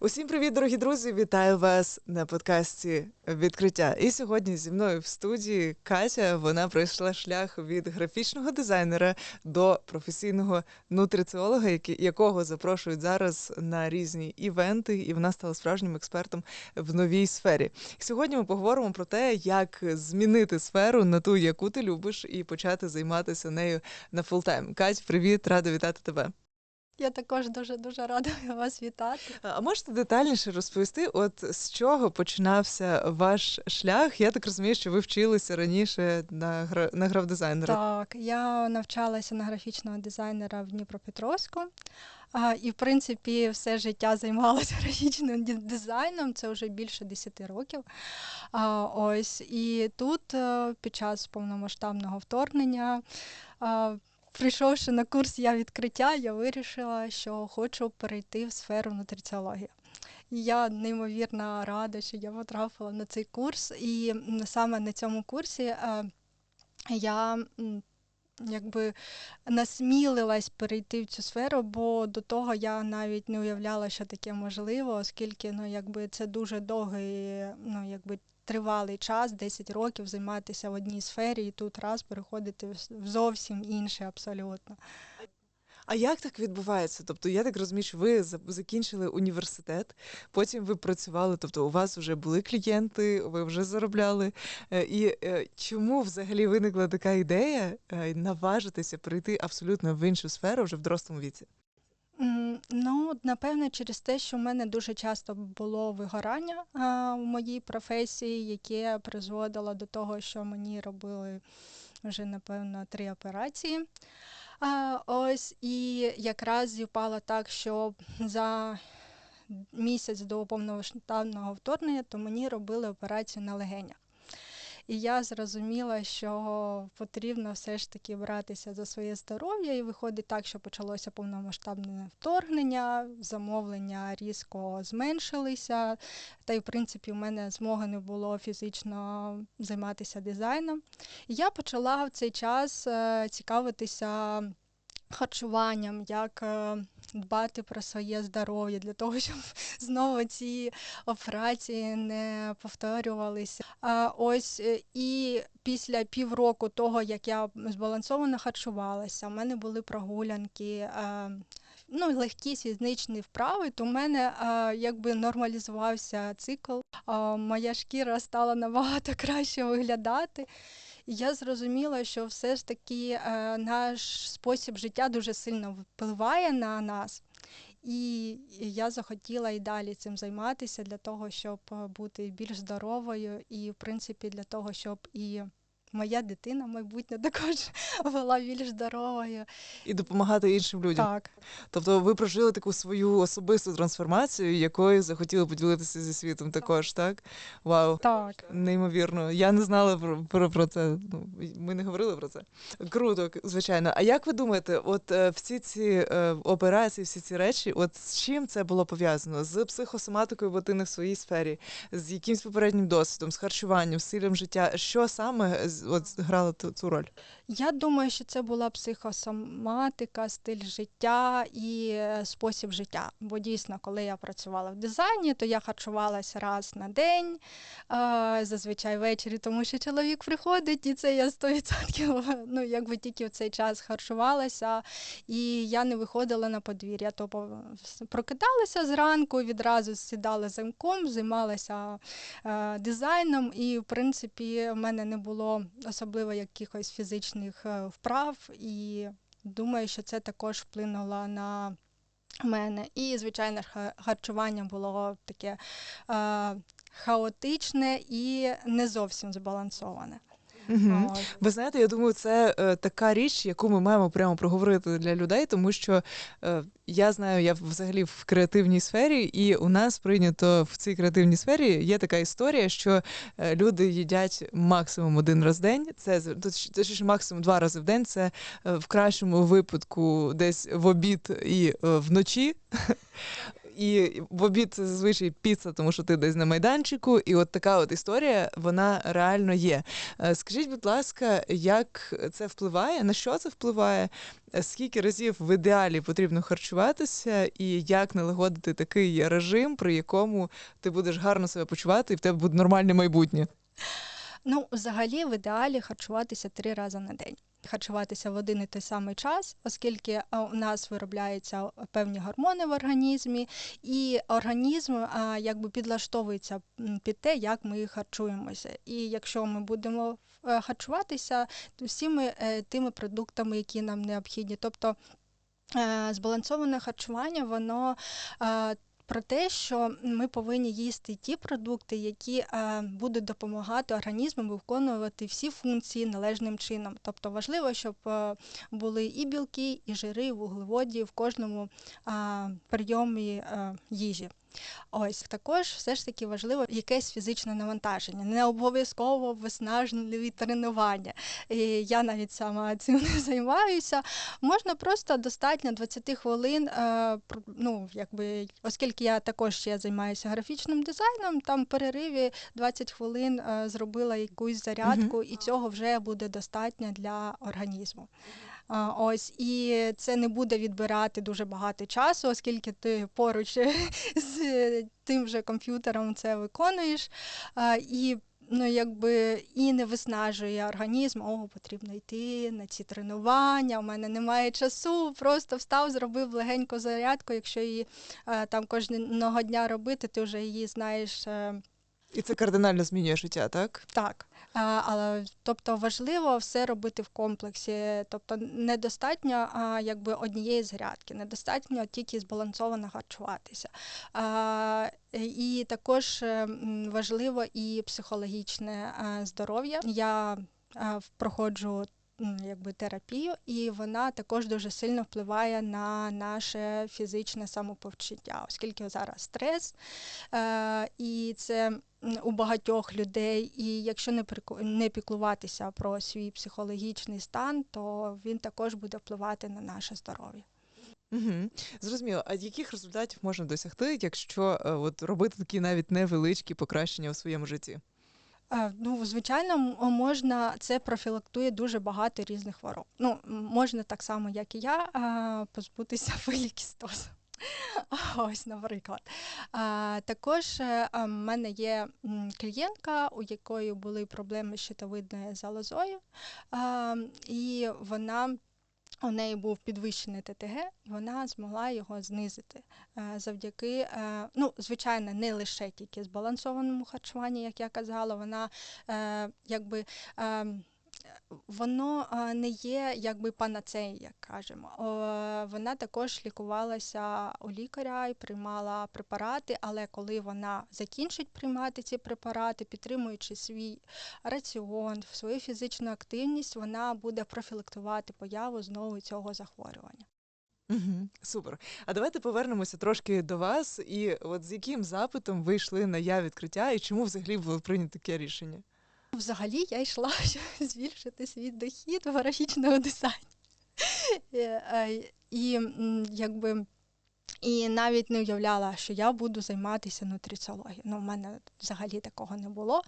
Усім привіт, дорогі друзі! Вітаю вас на подкасті відкриття. І сьогодні зі мною в студії Катя. Вона пройшла шлях від графічного дизайнера до професійного нутриціолога, якого запрошують зараз на різні івенти, і вона стала справжнім експертом в новій сфері. Сьогодні ми поговоримо про те, як змінити сферу на ту, яку ти любиш, і почати займатися нею на фултайм. Кать, привіт, рада вітати тебе. Я також дуже дуже рада вас вітати. А можете детальніше розповісти, от з чого починався ваш шлях? Я так розумію, що ви вчилися раніше на гра на графдизайнера. Так, я навчалася на графічного дизайнера в Дніпропетровську. А, і, в принципі, все життя займалася графічним дизайном, це вже більше 10 років. А, ось, і тут е, під час повномасштабного вторгнення, прийшовши на курс я відкриття, я вирішила, що хочу перейти в сферу нутриціології. І Я неймовірно рада, що я потрапила на цей курс. І саме на цьому курсі е, я якби насмілилась перейти в цю сферу, бо до того я навіть не уявляла, що таке можливо, оскільки ну, якби це дуже довгий, ну, якби тривалий час, 10 років займатися в одній сфері і тут раз переходити в зовсім інше абсолютно. А як так відбувається? Тобто, я так розумію, що ви закінчили університет, потім ви працювали, тобто у вас вже були клієнти, ви вже заробляли. Е, І е, чому взагалі виникла така ідея е, наважитися перейти абсолютно в іншу сферу вже в дорослому віці? Ну, напевне, через те, що в мене дуже часто було вигорання а, в моїй професії, яке призводило до того, що мені робили вже, напевно, три операції. А, ось, і якраз зіпало так, що за місяць до повномасштабного вторгнення, то мені робили операцію на легенях. І я зрозуміла, що потрібно все ж таки братися за своє здоров'я, і виходить так, що почалося повномасштабне вторгнення, замовлення різко зменшилися. Та й, в принципі, в мене змоги не було фізично займатися дизайном. І я почала в цей час е, цікавитися харчуванням, як е, дбати про своє здоров'я для того, щоб знову ці операції не повторювалися. А ось е, і після півроку того, як я збалансовано харчувалася, у мене були прогулянки. е, Ну, легкі фізичні вправи, то в мене е, якби нормалізувався цикл. Е, моя шкіра стала набагато краще виглядати. І я зрозуміла, що все ж таки е, наш спосіб життя дуже сильно впливає на нас. І я захотіла і далі цим займатися для того, щоб е, бути більш здоровою, і, в принципі, для того, щоб і моя дитина майбутнє також була більш здоровою. І допомагати іншим людям. Так, Тобто ви прожили таку свою особисту трансформацію, якою захотіли поділитися зі світом також, так? Вау. так. Неймовірно. Я не знала про, про, про це. Ну, ми не говорили про це. Круто, звичайно. А як ви думаєте, от е, всі ці е, операції, всі ці речі, от з чим це було пов'язано? З психосоматикою, бо ти не в своїй сфері, з якимсь попереднім досвідом, з харчуванням, стилем життя? Що саме з- от грала ту, цю роль? Я думаю, що це була психосоматика, стиль життя і е, спосіб життя. Бо дійсно, коли я працювала в дизайні, то я харчувалася раз на день, е, зазвичай ввечері, тому що чоловік приходить, і це я 100% ну, якби тільки в цей час харчувалася, і я не виходила на подвір'я. Тобто прокидалася зранку, відразу сідала замком, займалася е, дизайном, і, в принципі, в мене не було особливо якихось фізичних е, вправ, і думаю, що це також вплинуло на мене. І, звичайно, харчування було таке е, хаотичне і не зовсім збалансоване. Угу. Ви знаєте, я думаю, це е, така річ, яку ми маємо прямо проговорити для людей, тому що е, я знаю, я взагалі в креативній сфері, і у нас прийнято в цій креативній сфері є така історія, що е, люди їдять максимум один раз в день. Це точніше, максимум два рази в день. Це е, в кращому випадку десь в обід і е, вночі. І в обід це зазвичай піца, тому що ти десь на майданчику, і от така от історія вона реально є. Е, Скажіть, будь ласка, як це впливає? На що це впливає? Е, Скільки разів в ідеалі потрібно харчуватися, і як налагодити такий режим, при якому ти будеш гарно себе почувати, і в тебе буде нормальне майбутнє? Ну, взагалі, в ідеалі харчуватися три рази на день. Харчуватися в один і той самий час, оскільки у нас виробляються певні гормони в організмі, і організм якби підлаштовується під те, як ми харчуємося. І якщо ми будемо е, харчуватися всіми е, тими продуктами, які нам необхідні, тобто е, збалансоване харчування, воно про те, що ми повинні їсти ті продукти, які е, будуть допомагати організму виконувати всі функції належним чином. Тобто важливо, щоб е, були і білки, і жири, і вуглеводі в кожному е, прийомі їжі. Ось також все ж таки важливо якесь фізичне навантаження, не обов'язково виснажливі тренування. І я навіть сама цим не займаюся. Можна просто достатньо 20 хвилин. е, Ну, якби, оскільки я також ще займаюся графічним дизайном, там в перериві 20 хвилин е, зробила якусь зарядку, і цього вже буде достатньо для організму. Ось і це не буде відбирати дуже багато часу, оскільки ти поруч з тим же комп'ютером це виконуєш. І ну, якби і не виснажує організм, о, потрібно йти на ці тренування, у мене немає часу, просто встав, зробив легеньку зарядку. Якщо її е, там кожного дня робити, ти вже її знаєш. Е, І це кардинально змінює життя, так? так. Але тобто важливо все робити в комплексі. Тобто недостатньо а, якби однієї зарядки, недостатньо тільки збалансовано харчуватися. А, і також е, важливо і психологічне е, здоров'я. Я е, проходжу. Якби терапію, і вона також дуже сильно впливає на наше фізичне самопочуття, оскільки зараз стрес, е, і це у багатьох людей. І якщо не не піклуватися про свій психологічний стан, то він також буде впливати на наше здоров'я. Угу. Зрозуміло. А яких результатів можна досягти, якщо е, от робити такі навіть невеличкі покращення у своєму житті? Е, Ну, звичайно, можна це профілактує дуже багато різних хвороб. Ну, можна так само, як і я, е, позбутися фелікістозу. Ось, наприклад. Також е, в мене є клієнтка, у якої були проблеми з щитовидною залозою, і вона. У неї був підвищений ТТГ, вона змогла його знизити е, завдяки, е, ну, звичайно, не лише тільки збалансованому харчуванню, як я казала, вона якби. Воно не є якби панацеєю, як кажемо. Вона також лікувалася у лікаря і приймала препарати, але коли вона закінчить приймати ці препарати, підтримуючи свій раціон, свою фізичну активність, вона буде профілактувати появу знову цього захворювання. Угу. Супер. А давайте повернемося трошки до вас. І от з яким запитом ви йшли на я відкриття, і чому взагалі було прийнято таке рішення? Взагалі я йшла, щоб збільшити свій дохід в графічного дизайну. Е, е, І якби. І навіть не уявляла, що я буду займатися нутриціологією. Ну, в мене взагалі такого не було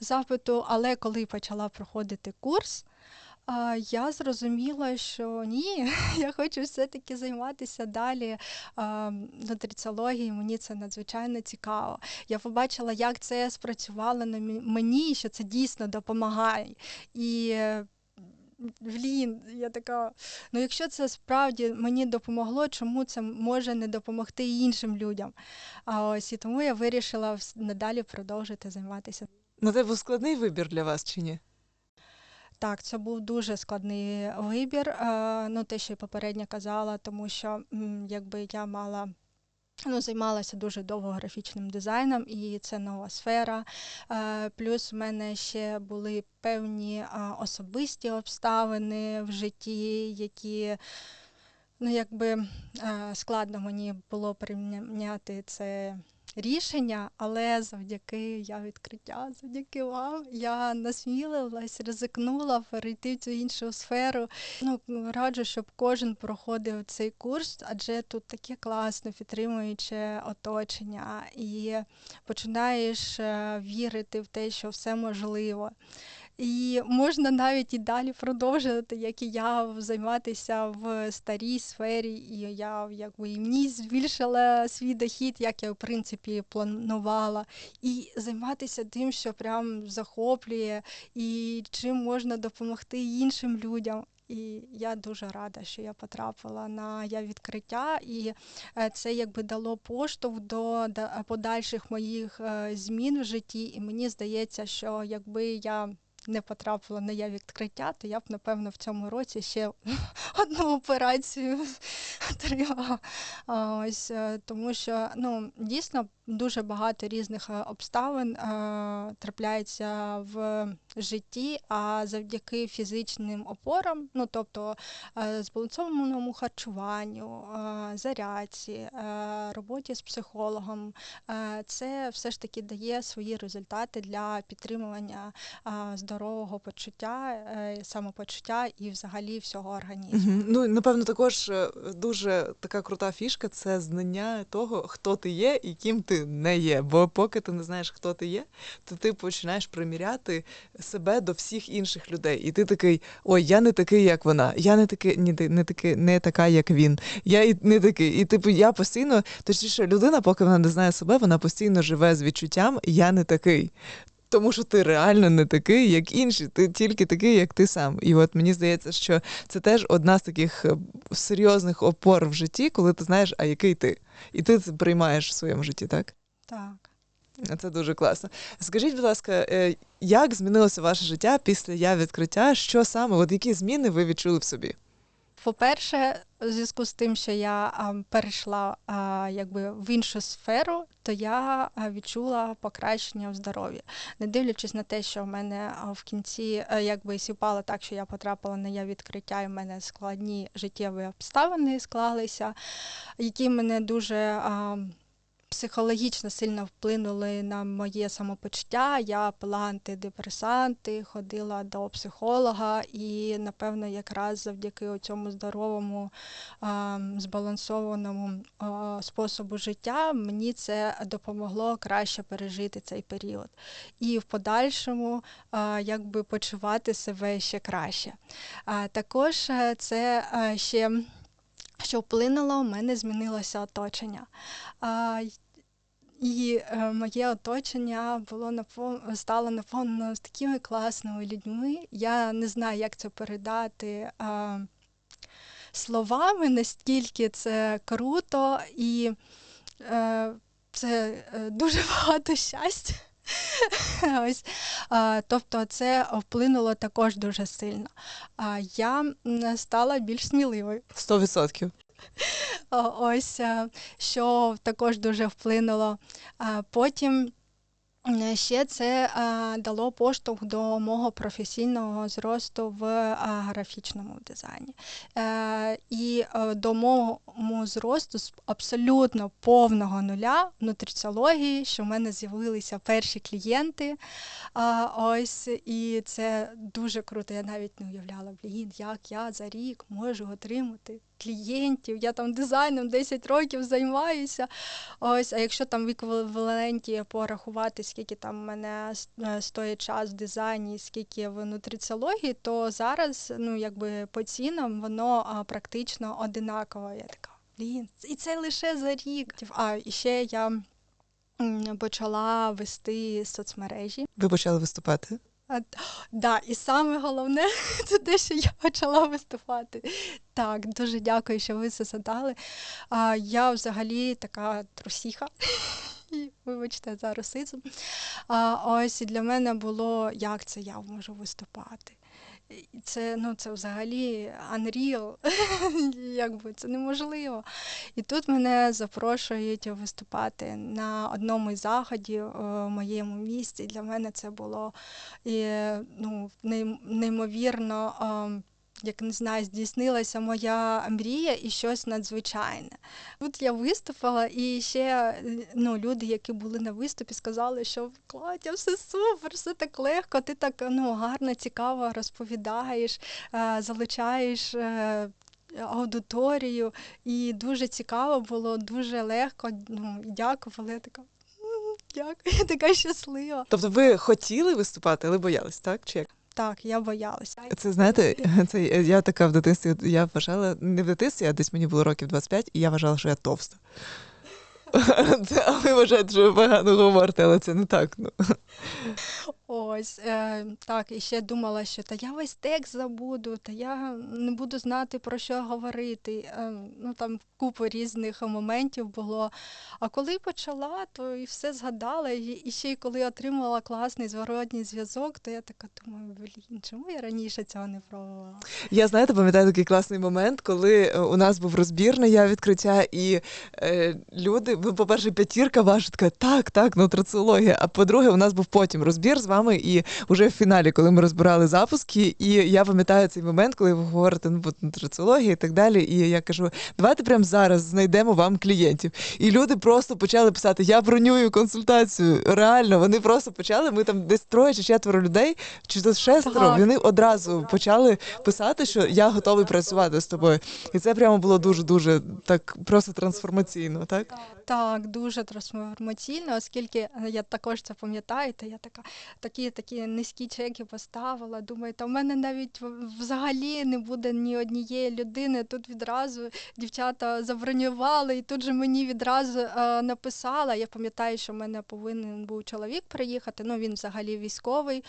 запиту. Але коли почала проходити курс, я зрозуміла, що ні, я хочу все-таки займатися далі а, нутриціологією. Мені це надзвичайно цікаво. Я побачила, як це спрацювало на мені, що це дійсно допомагає. І е, Блін, я така. Ну, якщо це справді мені допомогло, чому це може не допомогти іншим людям? А ось і тому я вирішила надалі продовжити займатися. Ну, це був складний вибір для вас чи ні? Так, це був дуже складний вибір. е, Ну, те, що я попередньо казала, тому що якби я мала. Ну, займалася дуже довго графічним дизайном, і це нова сфера. Е, Плюс в мене ще були певні особисті обставини в житті, які ну, якби е, складно мені було прийняти це рішення, але завдяки я відкриття, завдяки вам, я насмілилась, ризикнула перейти в цю іншу сферу. Ну, раджу, щоб кожен проходив цей курс, адже тут таке класне, підтримуюче оточення, і починаєш е, вірити в те, що все можливо. І можна навіть і далі продовжувати, як і я, займатися в старій сфері, і я якби і мені збільшила свій дохід, як я в принципі планувала, і займатися тим, що прям захоплює, і чим можна допомогти іншим людям. І я дуже рада, що я потрапила на я відкриття, і е, це якби дало поштовх до подальших моїх е, змін в житті. І мені здається, що якби я не потрапила на я відкриття, то я б, напевно, в цьому році ще одну операцію отримала. Ось, е, Тому що ну, дійсно дуже багато різних е, обставин е, трапляється в житті, а завдяки фізичним опорам, ну тобто е, збалансованому харчуванню, зарядці, роботі з психологом, це все ж таки дає свої результати для підтримування здорового почуття, самопочуття і взагалі всього організму. Угу. Ну напевно, також дуже така крута фішка це знання того, хто ти є і ким ти не є. Бо поки ти не знаєш, хто ти є, то ти починаєш приміряти себе до всіх інших людей. І ти такий: ой, я не такий, як вона, я не такий, не, не такий, не така, як він. Я і не такий. І типу, я постійно, точніше, людина, поки вона не знає себе, вона постійно живе з відчуттям Я не такий. Тому що ти реально не такий, як інші, ти тільки такий, як ти сам. І от мені здається, що це теж одна з таких е, серйозних опор в житті, коли ти знаєш, а який ти. І ти це приймаєш в своєму житті, так? Так. Це дуже класно. Скажіть, будь ласка, е, як змінилося ваше життя після я відкриття? Що саме, от які зміни ви відчули в собі? По-перше, у зв'язку з тим, що я перейшла якби в іншу сферу, то я відчула покращення в здоров'ї, не дивлячись на те, що в мене в кінці якби сіпало так, що я потрапила на я відкриття, і в мене складні життєві обставини склалися, які мене дуже. Психологічно сильно вплинули на моє самопочуття. Я пила антидепресанти, ходила до психолога, і, напевно, якраз завдяки цьому здоровому, збалансованому способу життя мені це допомогло краще пережити цей період. І в подальшому якби почувати себе ще краще. Також е, це е, ще. Що вплинуло, у мене змінилося оточення. І е, моє оточення було напов... стало наповнено такими класними людьми. Я не знаю, як це передати е, словами, настільки це круто і е, це е, дуже багато щастя. Ось, а, Тобто це вплинуло також дуже сильно. А я стала більш сміливою. Сто відсотків. Ось е, що також дуже вплинуло. Потім Е, ще це е, дало поштовх до мого професійного зросту в графічному дизайні. І до мого зросту з абсолютно повного нуля нутриціології, що в мене з'явилися перші клієнти. Ось, І це дуже круто. Я навіть не уявляла, блін, як я за рік можу отримати клієнтів, я там дизайном 10 років займаюся. Ось, А якщо там в порахувати, скільки там в мене е, стоїть час в дизайні, скільки в нутриціології, то зараз ну, якби по цінам воно практично одинаково. Я така, блін, і це лише за рік. А і ще я почала вести соцмережі. Ви почали виступати? Да, І саме головне це те, що я почала виступати. Так, дуже дякую, що ви це задали. А, Я взагалі така трусіха. Вибачте, за расизм. А, Ось для мене було, як це я можу виступати. Це ну, це взагалі unreal, якби це неможливо. І тут мене запрошують виступати на одному із заходів в моєму місті. Для мене це було ну, неймовірно як не знаю, здійснилася моя мрія і щось надзвичайне. Тут я виступила, і ще ну, люди, які були на виступі, сказали, що Катя, все супер, все так легко, ти так ну, гарно, цікаво розповідаєш, е, залучаєш. е, Аудиторію, і дуже цікаво було, дуже легко. Ну, дякували. Така дякую, я така щаслива. Тобто ви хотіли виступати, але боялись, так? Чи як? Так, я боялася. Це знаєте, це я така в дитинстві. Я вважала не в дитинстві, а десь мені було років 25, і я вважала, що я товста. Це, а ви вважаєте, що ви погано говорите, але це не так. Ну. Ось е, так, і ще думала, що та я весь текст забуду, та я не буду знати про що говорити. Е, ну там купа різних моментів було. А коли почала, то і все згадала. І, і ще й коли отримала класний зворотній зв'язок, то я така думаю, блін, чому я раніше цього не пробувала? Я знаєте, пам'ятаю такий класний момент, коли е, у нас був розбір на я відкриття, і е, люди, ви, по-перше, п'ятірка ваша така, так, так, нутриціологія. А по-друге, у нас був потім розбір з вами, і вже в фіналі, коли ми розбирали запуски, і я пам'ятаю цей момент, коли ви говорите ну, нутриціологія і так далі. І я кажу, давайте прямо зараз знайдемо вам клієнтів. І люди просто почали писати: Я бронюю консультацію. Реально, вони просто почали. Ми там десь троє чи четверо людей, чи то шестеро. Так. Вони одразу почали писати, що я готовий працювати з тобою. І це прямо було дуже дуже так просто трансформаційно, так? Так, дуже трансформаційно, оскільки я також це пам'ятаю, то я така такі такі низькі чеки поставила. Думаю, та в мене навіть взагалі не буде ні однієї людини. Тут відразу дівчата забронювали, і тут же мені відразу е, написала. Я пам'ятаю, що в мене повинен був чоловік приїхати. Ну він взагалі військовий,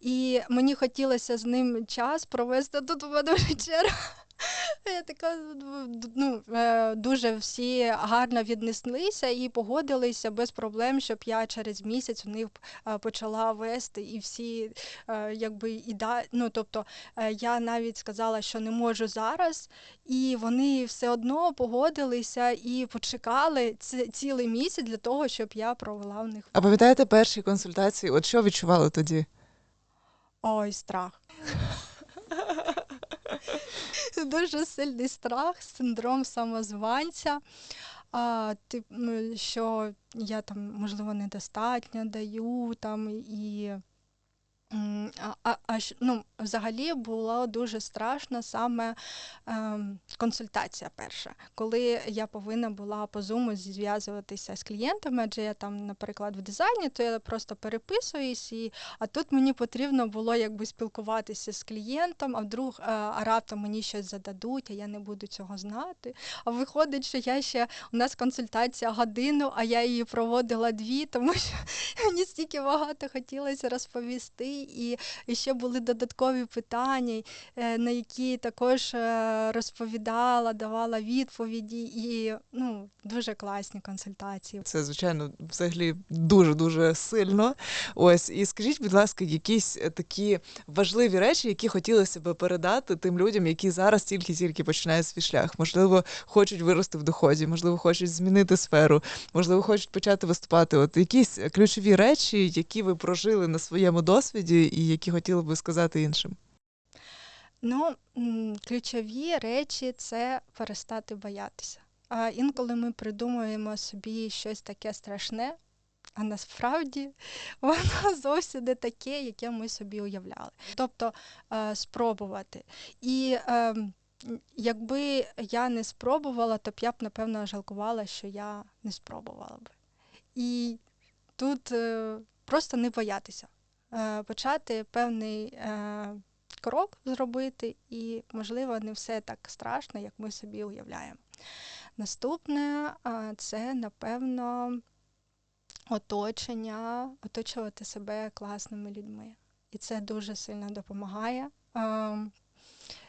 і мені хотілося з ним час провести тут у мене вже черга. Я така ну, е, дуже всі гарно віднеслися і погодилися без проблем, щоб я через місяць у них е, почала вести, і всі е, якби і да, ну, тобто я навіть сказала, що не можу зараз, і вони все одно погодилися і почекали ці- цілий місяць для того, щоб я провела в них А пам'ятаєте перші консультації? От що відчували тоді? ой, страх. Дуже сильний страх, синдром самозванця. А, тип, ну, що я там, можливо, недостатньо даю там і. М, А, а, ну, взагалі було дуже страшно саме ем, консультація перша, коли я повинна була по зуму зв'язуватися з клієнтами, адже я там, наприклад, в дизайні, то я просто переписуюсь, і, а тут мені потрібно було якби спілкуватися з клієнтом, а вдруг е, а раптом мені щось зададуть, а я не буду цього знати. А виходить, що я ще у нас консультація годину, а я її проводила дві, тому що мені стільки багато хотілося розповісти, і, ще були додаткові питання, е, на які також е, розповідала, давала відповіді, і ну, дуже класні консультації. Це, звичайно, взагалі дуже дуже сильно. Ось, і скажіть, будь ласка, якісь е, такі важливі речі, які хотілося би передати тим людям, які зараз тільки-тільки починають свій шлях. Можливо, хочуть вирости в доході, можливо, хочуть змінити сферу, можливо, хочуть почати виступати. От якісь ключові речі, які ви прожили на своєму досвіді, і які хотіли би сказати іншим. Ну, ключові речі це перестати боятися. А інколи ми придумуємо собі щось таке страшне, а насправді воно зовсім не таке, яке ми собі уявляли. Тобто е, спробувати. І е, якби я не спробувала, то б я б, напевно, жалкувала, що я не спробувала б. І тут е, просто не боятися. Е, почати певний е, крок зробити, і, можливо, не все так страшно, як ми собі уявляємо. Наступне це, напевно, оточення, оточувати себе класними людьми. І це дуже сильно допомагає. Е,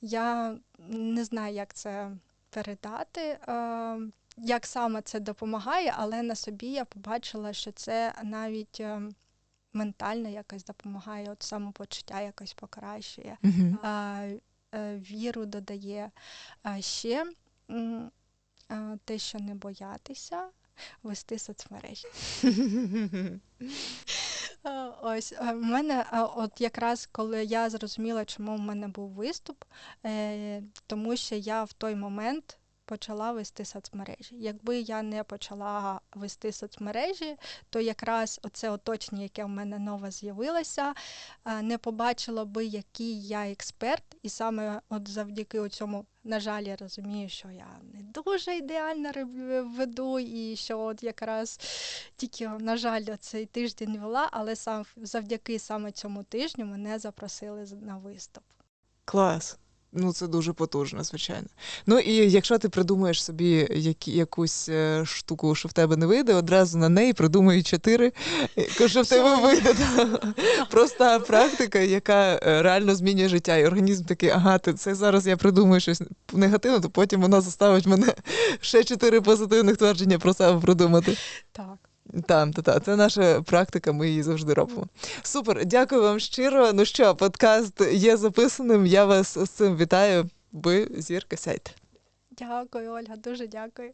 Я не знаю, як це передати, е, як саме це допомагає, але на собі я побачила, що це навіть е, ментально якось допомагає, от самопочуття якось покращує Угу. а, е, віру додає. А ще а, те, що не боятися, вести соцмережі. Ось в мене, от якраз коли я зрозуміла, чому в мене був виступ, е, тому що я в той момент почала вести соцмережі. Якби я не почала вести соцмережі, то якраз оце оточення, яке в мене нове з'явилося, е, не побачило би, який я експерт, і саме от завдяки цьому, на жаль, я розумію, що я не дуже ідеально веду, і що от якраз тільки, на жаль, цей тиждень вела, але сам завдяки саме цьому тижню мене запросили на виступ. Клас. Ну, це дуже потужно, звичайно. Ну і якщо ти придумаєш собі які, якусь е, штуку, що в тебе не вийде, одразу на неї придумай чотири, що в тебе вийде. Проста практика, яка е, реально змінює життя. І організм такий, ага, ти це зараз я придумаю щось негативне, то потім вона заставить мене ще чотири позитивних твердження про себе придумати. Так. Та, та, та, це наша практика, ми її завжди робимо. Супер, дякую вам щиро. Ну що, подкаст є записаним. Я вас з цим вітаю. Ви зірка сядьте. Дякую, Ольга, дуже дякую.